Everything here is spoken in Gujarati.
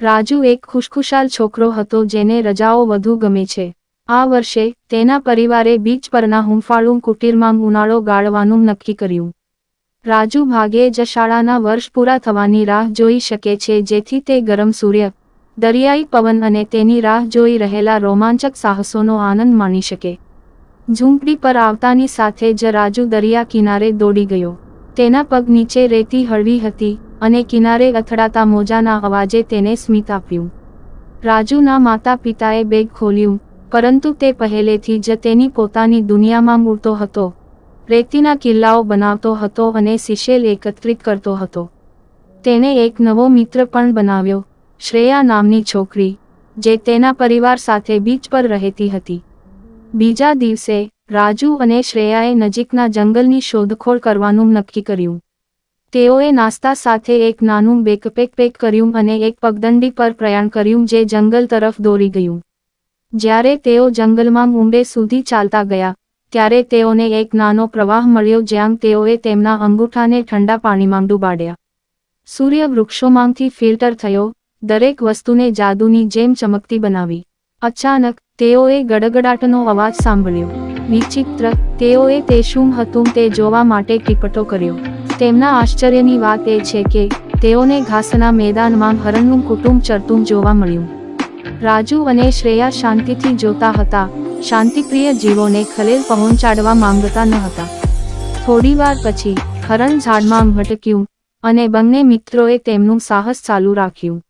રાજુ એક ખુશખુશાલ છોકરો હતો જેને રજાઓ વધુ ગમે છે. આ વર્ષે તેના પરિવારે બીચ પરના હુંફાળું કુટીરમાં ઉનાળો ગાળવાનું નક્કી કર્યું. રાજુ ભાગે જ શાળાના વર્ષ પૂરા થવાની રાહ જોઈ શકે છે જેથી તે ગરમ સૂર્ય, દરિયાઈ પવન અને તેની રાહ જોઈ રહેલા રોમાંચક સાહસોનો આનંદ માણી શકે. ઝૂંપડી પર આવતાની સાથે જ રાજુ દરિયા કિનારે દોડી ગયો. તેના પગ નીચે રેતી હળવી હતી. અને કિનારે અથડાતા મોજાના અવાજે તેને સ્મિત આપ્યું. રાજુના માતા પિતાએ બેગ ખોલ્યું, પરંતુ તે પહેલેથી જ તેની પોતાની દુનિયામાં મૂળતો હતો. રેતીના કિલ્લાઓ બનાવતો હતો અને સિશેલ એકત્રિત કરતો હતો. તેને એક નવો મિત્ર પણ બનાવ્યો, શ્રેયા નામની છોકરી, જે તેના પરિવાર સાથે બીચ પર રહેતી હતી. બીજા દિવસે, રાજુ અને શ્રેયાએ નજીકના જંગલની શોધખોળ કરવાનું નક્કી કર્યું. તેઓએ નાસ્તા સાથે એક નાનું બેકપેક પેક કર્યું અને એક પગદંડી પર પ્રયાણ કર્યું જે જંગલ તરફ દોરી ગયું. જ્યારે તેઓ જંગલમાં ઊંડે સુધી ચાલતા ગયા, ત્યારે તેઓને એક નાનો પ્રવાહ મળ્યો જ્યાં તેઓએ તેમના અંગૂઠાને ઠંડા પાણીમાં ડૂબાડ્યા. સૂર્ય વૃક્ષોમાંથી ફિલ્ટર થયો, દરેક વસ્તુને જાદુની જેમ ચમકતી બનાવી. અચાનક, તેઓએ ગડગડાટનો અવાજ સાંભળ્યો. વિચિત્ર, તેઓએ તે શું હતું તે જોવા માટે ટીપટો કર્યો. તેમના આશ્ચર્યની વાત એ છે કે, તેઓને ઘાસના મેદાનમાં હરણનું કુટુંબ ચરતું જોવા મળ્યું. રાજુ અને શ્રેયા શાંતિથી જોતા હતા. શાંતિપ્રિય જીવોને ખલેલ પહોંચાડવા માંગતા ન હતા. થોડીવાર પછી, હરણ ઝાડમાં ભટક્યું અને બંને મિત્રોએ તેમનું સાહસ ચાલુ રાખ્યું.